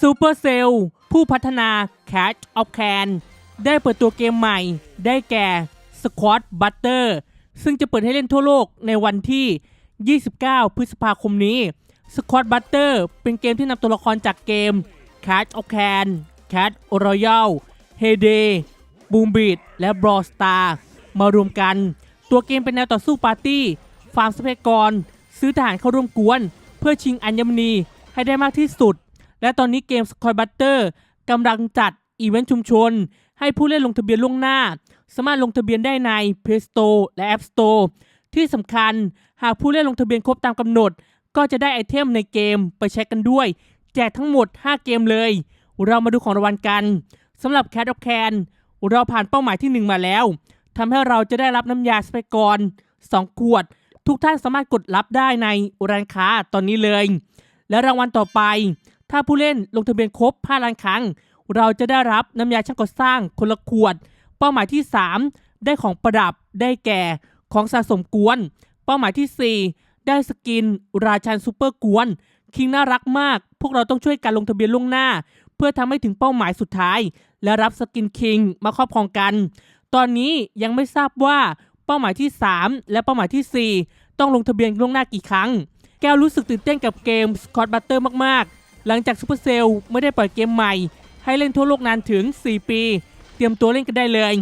Super Cell ผู้พัฒนา Catch of Can ได้เปิดตัวเกมใหม่ ได้แก่ Squad Butter ซึ่งจะเปิดให้เล่นทั่วโลกในวันที่ 29 พฤษภาคมนี้ Squad Butter เป็นเกมที่นำตัวละครจากเกม Catch of Can Cat Royale Heyday Boom Beat และ Brawl Star มารวมกัน ตัวเกมเป็นแนวต่อสู้ปาร์ตี้ ฟาร์มทรัพยากร ซื้อทหารเข้าร่วมกวน เพื่อชิงอัญมณีให้ได้มากที่สุด และตอนนี้เกม Squad Butter กำลังจัดอีเวนต์ชุมชน ให้ผู้เล่นลงทะเบียนล่วงหน้า สามารถลงทะเบียนได้ใน Play Store และ App Store ที่สำคัญหากผู้เล่นลงทะเบียนครบตามกำหนด ก็จะได้ไอเทมในเกมไปใช้กันด้วย แจกทั้งหมด 5 เกมเลย เรามาดูของรางวัลกันสำหรับ Cat of Can เราผ่านเป้าหมายที่ 1 มาแล้วทำให้เราจะได้รับน้ำยาสเปกร2ขวด ทุกท่านสามารถกดรับได้ในร้านค้าตอนนี้เลย และรางวัลต่อไป ถ้าผู้เล่นลงทะเบียนครบ5ล้านครั้ง เราจะได้รับน้ำยาช่างก่อสร้างคนละขวด เป้าหมายที่ 3 ได้ของประดับได้แก่ของสะสมกวน เป้าหมายที่ 4 ได้สกิน ราชันซูเปอร์กวน คิงน่ารักมาก พวกเราต้องช่วยกันลงทะเบียนล่วงหน้า เพื่อทำให้ถึงเป้าหมายสุดท้าย และรับสกินคิงมาครอบครองกัน ตอนนี้ยังไม่ทราบว่าเป้าหมายที่ 3 และเป้าหมายทีสี่4 ต้องลงทะเบียนล่วงหน้ากี่ครั้ง แก้วรู้สึกตื่นเต้นกับเกม Scott Butter มากๆ หลังจากซูเปอร์เซลไม่ได้ปล่อยเกมใหม่ ให้เล่นทั่วโลกนานถึง 4 ปี เตรียมตัวเล่นกันได้เลย